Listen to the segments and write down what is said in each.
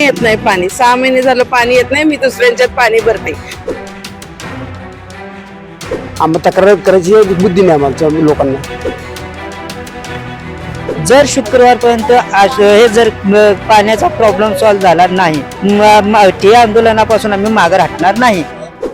येत नाही पाणी. सहा महिने झालं पाणी येत नाही मी दुसऱ्यांच्यात पाणी भरते. आम्हाला तक्रार करायची बुद्धी नाही आम्हाला लोकांना. जर शुक्रवारपर्यंत आज- हे जर पाण्याचा प्रॉब्लेम सॉल्व्ह झाला नाही आंदोलनापासून आम्ही मागे हटणार नाही.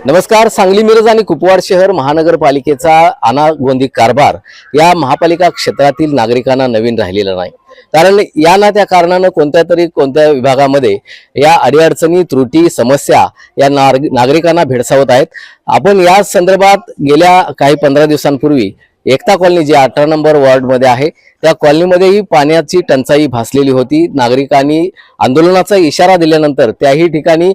नमस्कार सांगली मिरज आणि कुपवाड शहर महानगरपालिकेचा अनागोंदी कारभार या महापालिका क्षेत्रातील नागरिकांना नवीन राहिलेला नाही. कारण या ना त्या कारणानं कोणत्या तरी कोणत्या विभागामध्ये या अडीअडचणी त्रुटी समस्या या नार नागरिकांना भेडसावत आहेत. आपण या संदर्भात गेल्या काही पंधरा दिवसांपूर्वी एकता कॉलनी जी अठरा नंबर वॉर्डमध्ये आहे त्या कॉलनीमध्येही पाण्याची टंचाई भासलेली होती. नागरिकांनी आंदोलनाचा इशारा दिल्यानंतर त्याही ठिकाणी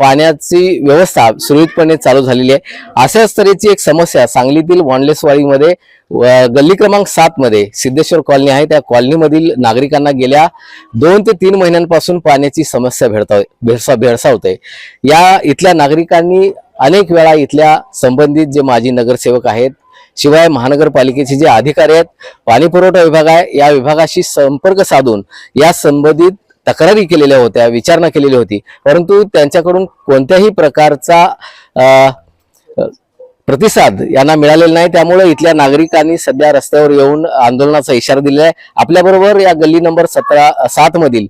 पाण्याची व्यवस्था सुरळीतपणे चालू झालेली आहे. अशाच तऱ्हेची एक समस्या सांगलीतील वॉनलेसवाडीमध्ये व गल्ली क्रमांक सात मध्ये सिद्धेश्वर कॉलनी आहे. त्या कॉलनीमधील नागरिकांना गेल्या दोन ते तीन महिन्यांपासून पाण्याची समस्या भेडता भेडसा भेडसावते या इथल्या नागरिकांनी अनेक वेळा इथल्या संबंधित जे माजी नगरसेवक आहेत शिवाय महानगरपालिकेचे जे अधिकारी आहेत पाणी पुरवठा विभाग आहे या विभागाशी संपर्क साधून या संबंधित तक्रारी केलेल्या होत्या विचारणा केलेली होती. परंतु त्यांच्याकडून कोणत्याही प्रकारचा प्रतिसाद यांना मिळालेला नाही. त्यामुळे इथल्या नागरिकांनी सध्या रस्त्यावर येऊन आंदोलनाचा इशारा दिलेला आहे. आपल्याबरोबर या गल्ली नंबर सतरा सात मधील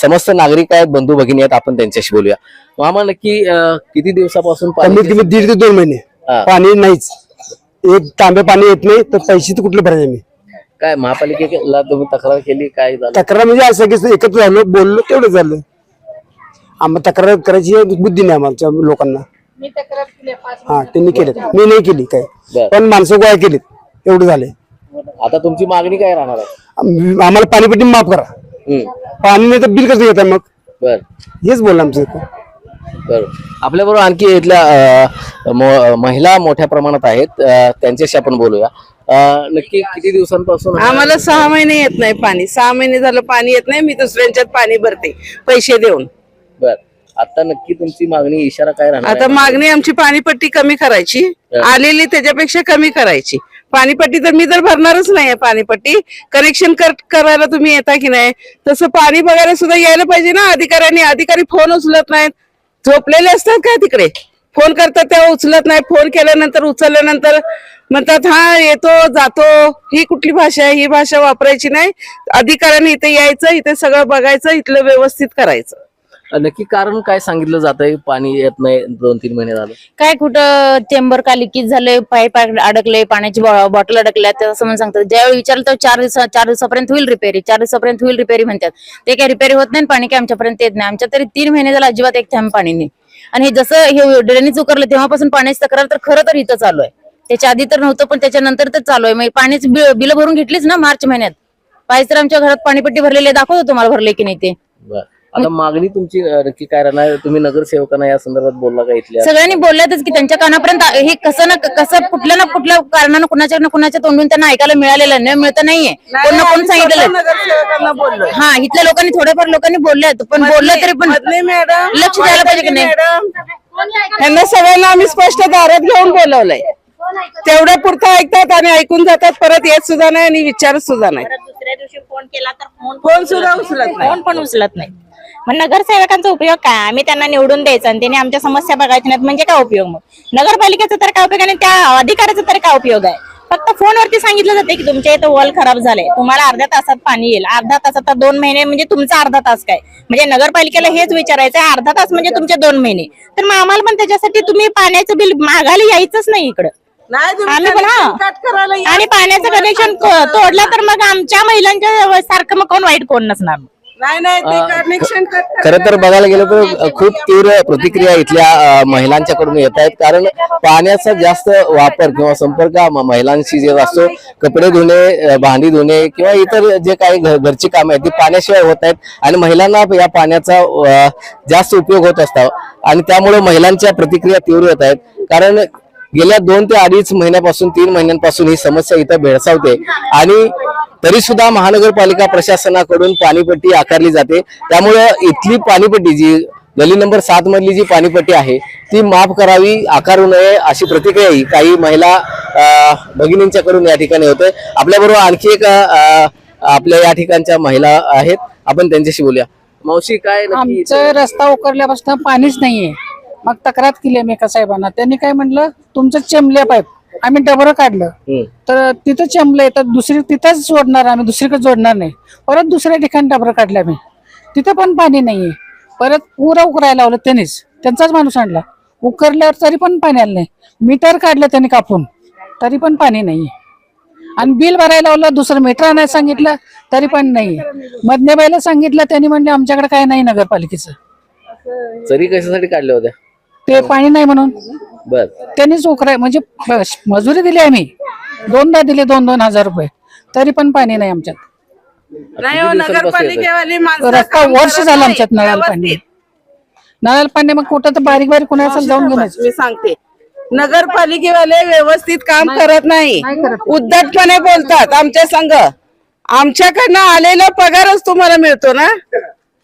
समस्त नागरिक आहेत बंधू भगिनी आहेत आपण त्यांच्याशी बोलूया. मामा नक्की किती दिवसापासून कमीत कमी दीड ते दोन महिने. पाणी नाहीच. एक तांबे पाणी येत नाही तर पैसे तर कुठले भरायचे मी? काय महापालिकेला तुम्ही तक्रार केली काय झालं? तक्रार म्हणजे असं की एकत्र झालो बोललो तेवढं झालं. आम्हाला तक्रार करायची बुद्धी नाही आम्हाला लोकांना. हा त्यांनी केलेत. मी नाही केली काय. पण माणसं गोळा केलीत एवढं झाले आता तुमची मागणी काय राहणार आहे? आम- आम्हाला पाणीपट्टी माफ करा. हम्म, पाणी नाही तर बिल कसं घेता मग? बर. हेच बोललं आमचं बर आपल्याबरोबर आणखी इथल्या म- महिला मोठ्या प्रमाणात आहेत. अ, त्यांच्याशी आपण बोलूया. अ, नक्की किती दिवसांपासून आम्हाला सहा महिने येत नाही पाणी. सहा महिने झालं पाणी येत नाही मी दुसऱ्यांच्यात पाणी भरते पैसे देऊन. बर. आता नक्की तुमची मागणी इशारा काय राहणार आता? मागणी आमची पाणीपट्टी कमी करायची. आलेली त्याच्यापेक्षा कमी करायची. पाणीपट्टी तर मी तर भरणारच नाहीये पाणीपट्टी. कनेक्शन करायला तुम्ही येता की नाही? तसं पाणी बघायला सुद्धा यायला पाहिजे ना अधिकाऱ्यांनी. अधिकारी फोन उचलत नाहीत. झोपलेले असतात काय तिकडे? फोन करतात तेव्हा उचलत नाही. फोन केल्यानंतर उचलल्यानंतर म्हणतात हा येतो जातो. ही कुठली भाषा आहे? ही भाषा वापरायची नाही. अधिकाऱ्यांनी इथे यायचं इथे सगळं बघायचं इथलं व्यवस्थित करायचं. नक्की कारण काय सांगितलं जात आहे पाणी येत नाही दोन तीन महिने झालं. काय कुठं चेंबर का लिकेज झालंय पाईप अडकले पाण्याची बॉटल अडकल्या असं म्हणून सांगतात. ज्यावेळी विचारलं तर चार दिवसा चार दिवसापर्यंत होईल रिपेअरी चार दिवसापर्यंत होईल रिपेअरी म्हणतात. ते काय रिपेअरी होत नाही पाणी काय आमच्यापर्यंत येत नाही. आमच्या तरी तीन महिने झाला अजिबात एक थेंब पाणी नाही. आणि हे जसं हे ड्रेनेज उकरलं तेव्हापासून पाण्याची तक्रार तर खरं तर इथं चालू आहे. त्याच्या आधी तर नव्हतं पण त्याच्यानंतर तर चालू आहे. मग पाण्याची बिल भरून घेतलीच ना मार्च महिन्यात. पाहिजे तर आमच्या घरात पाणीपट्टी भरलेली आहे दाखवतो तुम्हाला भरले की नाही ते. आता मागणी तुमची नक्की काय राहणार? आहे? तुम्ही नगरसेवकांना या संदर्भात बोलला का इथल्या? सगळ्यांनी बोलल्यातच की त्यांच्या कानापर्यंत हे कसं ना कसं कुठल्या ना कुठल्या कारणानं कुणाच्या ना कुणाच्या तोंडून त्यांना ऐकायला मिळालेलं नाही मिळतं नाहीये. कोण ना कोण सांगितलेलं नगरसेवकांना बोललोय. हा इथल्या लोकांनी थोड्याफार लोकांनी बोलल्यात पण बोललं तरी पण मॅडम लक्ष द्यायला पाहिजे की नाही? मॅडम. यांना सगळ्यांना आम्ही स्पष्ट दारात घेऊन बोलवलंय. तेवढ्या पुरतं ऐकतात आणि ऐकून जातात परत येत सुद्धा नाही आणि विचारत सुद्धा नाही. दुसऱ्या दिवशी फोन केला तर फोन फोन सुद्धा उचलत नाही. फोन पण उचलत नाही. मग नगरसेवकांचा उपयोग काय? आम्ही त्यांना निवडून द्यायचा आणि त्यांनी आमच्या समस्या बघायच्या नाहीत म्हणजे काय उपयोग मग? नगरपालिकेचा तर काय उपयोग आणि त्या अधिकाऱ्याचा तर काय उपयोग आहे? फक्त फोनवरती सांगितलं जाते की तुमच्या इथं वॉल खराब झालंय तुम्हाला अर्ध्या तासात पाणी येईल. अर्धा तासात आता दोन महिने म्हणजे तुमचा अर्धा तास काय? म्हणजे नगरपालिकेला हेच विचारायचं आहे अर्धा तास म्हणजे तुमचे दोन महिने. तर मग आम्हाला पण त्याच्यासाठी तुम्ही पाण्याचं बिल मागायला यायचंच नाही इकडं. आम्ही पण हा. आणि पाण्याचं कनेक्शन तोडलं तर मग आमच्या महिलांच्या सारखं मग कोण वाईट कोण नसणार नाही नाही ते कनेक्शन कट खरं तर बघायला गेलं तर खूप तीव्र प्रतिक्रिया इथल्या महिलांच्याकडून येत आहेत. कारण पाण्याचा जास्त वापर किंवा संपर्क महिलांशी जे असतो कपडे धुणे भांडी धुणे किंवा इतर जे काही घरची कामे आहेत ती पाण्याशिवाय होत आहेत आणि महिलांना या पाण्याचा जास्त उपयोग होत असतो. आणि त्यामुळे महिलांच्या प्रतिक्रिया तीव्र येत आहेत. कारण गेल्या दोन ते अडीच महिन्यापासून तीन महिन्यांपासून ही समस्या इथं भेडसावते. आणि तरी सुद्धा महानगरपालिका प्रशासनाकडून पाणीपट्टी आकारली जाते. त्यामुळे इथली पाणीपट्टी जी गली नंबर सात मधली जी पाणीपट्टी आहे ती माफ करावी आकारू नये अशी प्रतिक्रियाही काही महिला भगिनींच्याकडून या ठिकाणी होते. आपल्याबरोबर आणखी एक आपल्या या ठिकाणच्या महिला आहेत. आपण त्यांच्याशी बोलूया. मावशी काय आमचं रस्ता उकरल्यापासून पाणीच नाहीये. मग तक्रार केली मी एका साहेबांना. त्यांनी काय म्हणलं तुमचं चेंबले पाईप आम्ही डबरं काढलं. तर तिथं चेंबलंय तर दुसरी तिथंच जोडणार आम्ही दुसरीकडे जोडणार नाही. परत दुसऱ्या ठिकाणी डबरं काढलं आम्ही. तिथं पण पाणी नाहीये. परत पुरा उकरायला लावलं त्यांनीच. त्यांचाच माणूस आणला. उकरल्यावर तरी पण पाणी आलं नाही. मीटर काढलं त्यांनी कापून. तरी पण पाणी नाहीये. आणि बिल भरायला लावलं दुसरं मीटर आणायला सांगितलं तरी पण नाही मधनेबाईला सांगितलं त्यांनी म्हणले आमच्याकडे काय नाही नगरपालिकेचं. चरी कशासाठी काढल्या होत्या? ते पाणी नाही म्हणून. बर. त्यांनीच उकराय म्हणजे बस, मजुरी दिली आम्ही. दोनदा दिले दोन दोन हजार रुपये. तरी पण पाणी नाही आमच्यात. नाही हो, दिवसांपासून नगरपालिकेवाली माणसं रस्ता काम वर्ष करत झालं नाही. आमच्यात नळाला पाणी. व्यवस्थित. नळाला पाणी मग कुठं तर बारीक बारीक कुणा असेल जाऊन घेऊन. मी सांगते. नगरपालिकेवाले व्यवस्थित काम करत नाही. उद्धटपणे बोलतात आमच्या संघ. आमच्याकडनं आलेला पगारच तुम्हाला मिळतो ना?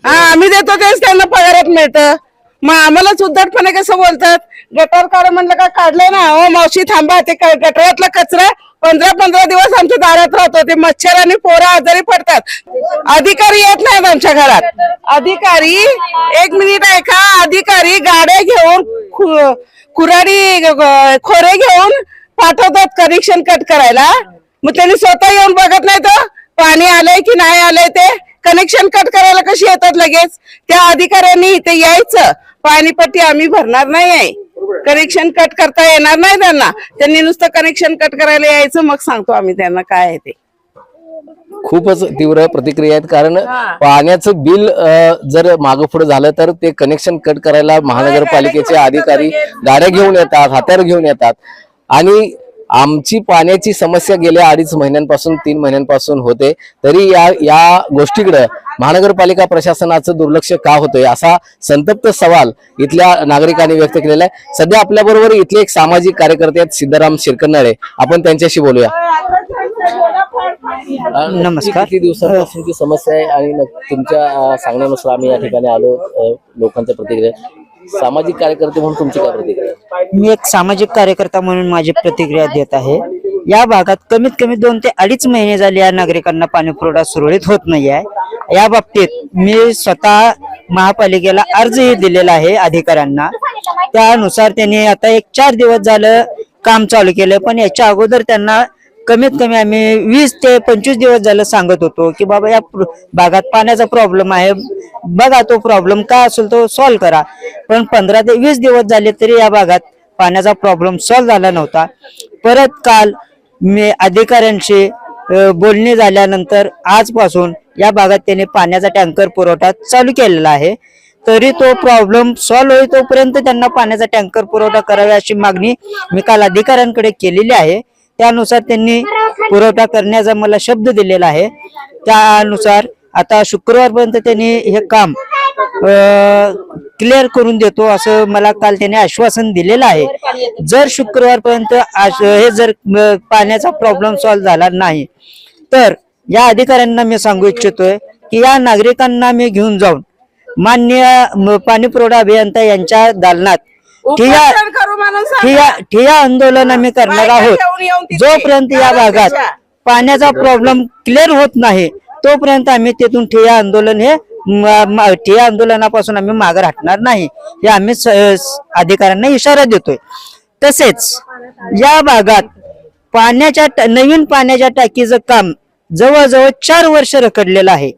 हा आम्ही देतो तेच त्यांना पगारात मिळतं. मग आम्हालाच उद्धटपणे कसं बोलतात? गटार काढ म्हणलं का काढलंय ना. हो मावशी थांबा ते गटारातला कचरा पंधरा पंधरा दिवस आमच्या दारात राहतो. ते मच्छर आणि पोरं आजारी पडतात. अधिकारी येत नाहीत आमच्या घरात. अधिकारी एक मिनिट ऐका. अधिकारी गाड्या घेऊन कुराडी खोरे घेऊन पाठवतात कनेक्शन कट करायला. मग त्यांनी स्वतः येऊन बघत नाही तर हो. पाणी आलंय की नाही आलंय ते. कनेक्शन कट करायला कशी येतात लगेच? त्या अधिकाऱ्यांनी इथे यायचं. पाणीपट्टी आम्ही भरणार नाही आहे कनेक्शन कट करता येणार नाही त्यांना. त्यांनी नुसतं कनेक्शन कट करायला यायचं मग सांगतो आम्ही त्यांना काय आहे ते. खूपच तीव्र प्रतिक्रिया आहेत कारण पाण्याचं बिल जर मागं पुढे झालं तर ते कनेक्शन कट करायला महानगरपालिकेचे अधिकारी गाड्या घेऊन येतात हात्यार घेऊन येतात. आणि आमची पाण्याची समस्या गेल्या अडीच महिन्यांपासून तीन महिन्यांपासून होते. तरी या या गोष्टीकडे महानगरपालिका प्रशासनाचं दुर्लक्ष का होतंय असा संतप्त सवाल इथल्या नागरिकांनी व्यक्त केलेला आहे. सध्या आपल्या बरोबर इथले एक सामाजिक कार्यकर्ते आहेत सिद्धाराम शिरकन्नाळे आपण त्यांच्याशी बोलूया. नमस्कार. किती दिवसांपासूनची समस्या आहे आणि तुमच्या सांगण्यानुसार आम्ही या ठिकाणी आलो लोकांच्या प्रतिक्रिया सामाजिक कार्यकर्ते म्हणून तुमची काय प्रतिक्रिया मी एक सामाजिक कार्यकर्ता म्हणून माझी प्रतिक्रिया देत आहे. या भागात कमीत कमी दोन ते अडीच महिने झाले या नागरिकांना पाणी पुरवठा सुरळीत होत नाही आहे. या बाबतीत मी स्वतः महापालिकेला अर्जही दिलेला आहे अधिकाऱ्यांना. त्यानुसार त्यांनी आता एक चार दिवस झालं काम चालू केलं पण याच्या अगोदर त्यांना कमीत कमी आम्ही वीस ते पंचवीस दिवस झालं सांगत होतो की बाबा या प्र- भागात पाण्याचा प्रॉब्लेम आहे. बघा तो प्रॉब्लेम काय असेल तो सॉल्व्ह करा. पण पंधरा ते वीस दिवस झाले तरी या भागात पाण्याचा प्रॉब्लेम सॉल्व्ह झाला नव्हता. परत काल मी अधिकाऱ्यांशी बोलणी झाल्यानंतर आजपासून या भागात त्यांनी पाण्याचा टँकर पुरवठा चालू केलेला आहे. तरी तो प्रॉब्लेम सॉल्व्ह होई तोपर्यंत त्यांना पाण्याचा टँकर पुरवठा करावा अशी मागणी मी काल अधिकाऱ्यांकडे केलेली आहे. त्यानुसार त्यांनी पुरवठा करण्याचा मला शब्द दिलेला आहे. त्यानुसार आता शुक्रवारपर्यंत त्यांनी हे काम क्लिअर करून देतो असं मला काल त्यांनी आश्वासन दिलेलं आहे. जर शुक्रवारपर्यंत हे जर पाण्याचा प्रॉब्लेम सॉल्व्ह झाला नाही तर या अधिकाऱ्यांना मी सांगू इच्छितोय की या नागरिकांना मी घेऊन जाऊन मान्य पाणी पुरवठा अभियंता यांच्या दालनात ठिया. ठिया ठिया आंदोलन आम्ही करणार आहोत. जोपर्यंत या भागात पाण्याचा प्रॉब्लेम क्लिअर होत नाही तोपर्यंत आम्ही तिथून ठिया आंदोलन हे ठिया आंदोलनापासून आम्ही मागे हटणार नाही. हे आम्ही अधिकाऱ्यांना इशारा देतोय. तसेच या भागात पाण्याच्या नवीन पाण्याच्या टाकीचं काम जवळजवळ चार वर्ष रखडलेलं आहे.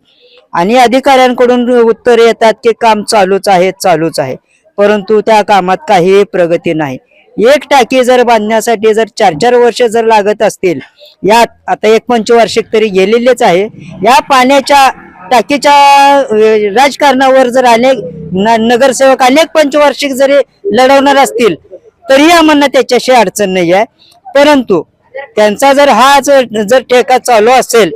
आणि अधिकाऱ्यांकडून उत्तर येतात की काम चालूच आहे चालूच आहे. परंतु त्या कामात काही प्रगती नाही. एक टाकी जर बांधण्यासाठी जर चार चार वर्ष जर लागत असतील यात आता एक पंचवार्षिक तरी गेलेलेच आहे. या पाण्याच्या टाकीच्या राजकारणावर जर अनेक न- नगरसेवक अनेक पंचवार्षिक जरी लढवणार असतील तरी आम्हाला त्याच्याशी अडचण नाही आहे परंतु त्यांचा जर हा जर जर ठेका चालू असेल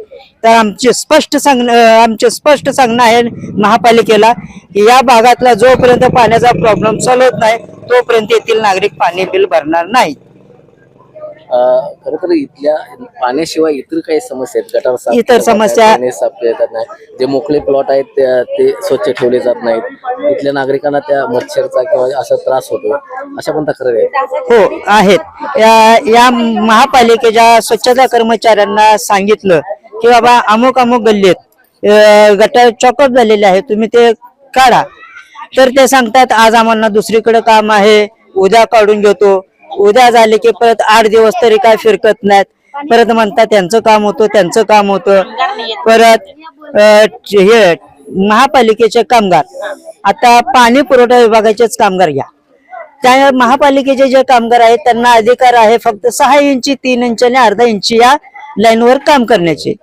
तर आमचे स्पष्ट सांग आमचे स्पष्ट सांगणं आहे महापालिकेला की या भागातला जोपर्यंत पाण्याचा प्रॉब्लेम सॉल्व्ह होत नाही तोपर्यंत येथील नागरिक पाणी बिल भरणार नाही खर तर इथल्या पाण्याशिवाय इतर काही समस्या आहेत. गटार इतर समस्या- साफ केले जात नाही. जे मोकळे प्लॉट आहेत ते- स्वच्छ ठेवले जात नाहीत. इथल्या नागरिकांना त्या मच्छरचा किंवा असा त्रास होतो. अशा पण तक्रारी आहेत. हो आहेत. या या महापालिकेच्या स्वच्छता कर्मचाऱ्यांना सांगितलं की बाबा अमुक अमुक गल्लीत गटार चॉकअप झालेले आहे तुम्ही ते काढा. तर ते सांगतात आज आम्हाला दुसरीकडे काम आहे. उद्या काढून घेतो. उद्या झाले की परत आठ दिवस तरी काय फिरकत नाहीत. परत म्हणतात त्यांचं काम होतं त्यांचं काम होतं. परत हे महापालिकेचे कामगार. आता पाणी पुरवठा विभागाचेच कामगार घ्या. त्या महापालिकेचे जे कामगार आहेत त्यांना अधिकार आहे फक्त सहा इंची तीन इंच आणि अर्धा इंची या लाईनवर काम करण्याचे.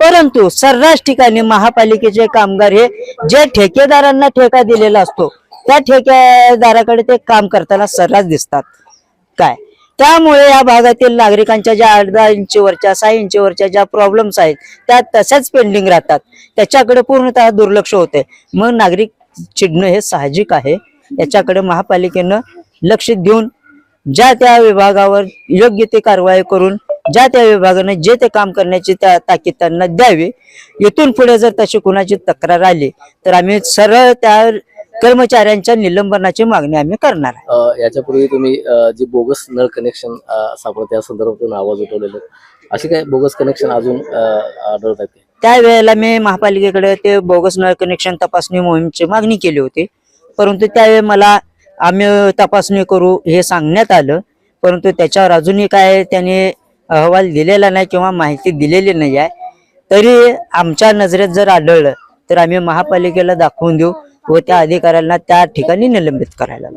परंतु सर्रास ठिकाणी महापालिकेचे कामगार हे जे ठेकेदारांना ठेका दिलेला असतो त्या ठेकेदाराकडे ते काम करताना सर्रास दिसतात. काय? त्यामुळे या भागातील नागरिकांच्या ज्या आठ दहा इंचीवरच्या सहा इंचीवरच्या ज्या प्रॉब्लेम्स आहेत त्या तशाच पेंडिंग राहतात. त्याच्याकडे पूर्णतः दुर्लक्ष होते मग नागरिक चिडणं हे साहजिक आहे. याच्याकडे महापालिकेनं लक्ष देऊन ज्या त्या विभागावर योग्य ती कारवाई करून ज्या त्या विभागाने जे ते काम करण्याची त्या ताकीद त्यांना द्यावी. इथून पुढे जर तशी कुणाची तक्रार आली तर आम्ही सरळ त्या कर्मचाऱ्यांच्या निलंबनाची मागणी आम्ही करणार आहे. अ, याच्यापूर्वी तुम्ही अ, जे बोगस नळ कनेक्शन सापडत त्या संदर्भातून आवाज उठवलेले असे काय बोगस कनेक्शन अजून अ, आढळत आहेत त्यावेळेला मी महापालिकेकडे ते बोगस नळ कनेक्शन तपासणी मोहीमची मागणी केली होती. परंतु त्यावेळी मला आम्ही तपासणी करू हे सांगण्यात आलं. परंतु त्याच्यावर अजूनही काय त्यांनी अहवाल दिलेला नाही किंवा माहिती दिलेली नाही आहे. तरी आमच्या नजरेत जर आढळलं तर आम्ही महापालिकेला दाखवून देऊ. व त्या अधिकाऱ्यांना त्या ठिकाणी निलंबित करायला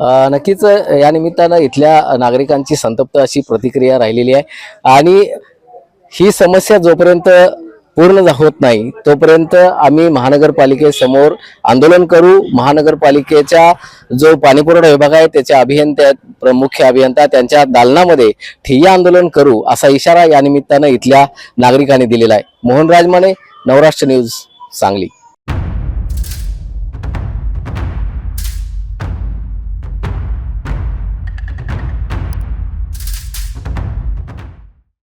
अ, नक्कीच या निमित्तानं इथल्या नागरिकांची संतप्त अशी प्रतिक्रिया राहिलेली आहे. आणि ही समस्या जोपर्यंत पूर्ण होत नाही तोपर्यंत आम्ही महानगरपालिकेसमोर आंदोलन करू. महानगरपालिकेच्या जो पाणीपुरवठा विभाग आहे त्याच्या अभियंत्या प्र- मुख्य अभियंता त्यांच्या दालनामध्ये ठिय्या आंदोलन करू असा इशारा या निमित्तानं इथल्या नागरिकांनी दिलेला आहे. मोहन राजमाने नवराष्ट्र न्यूज सांगली.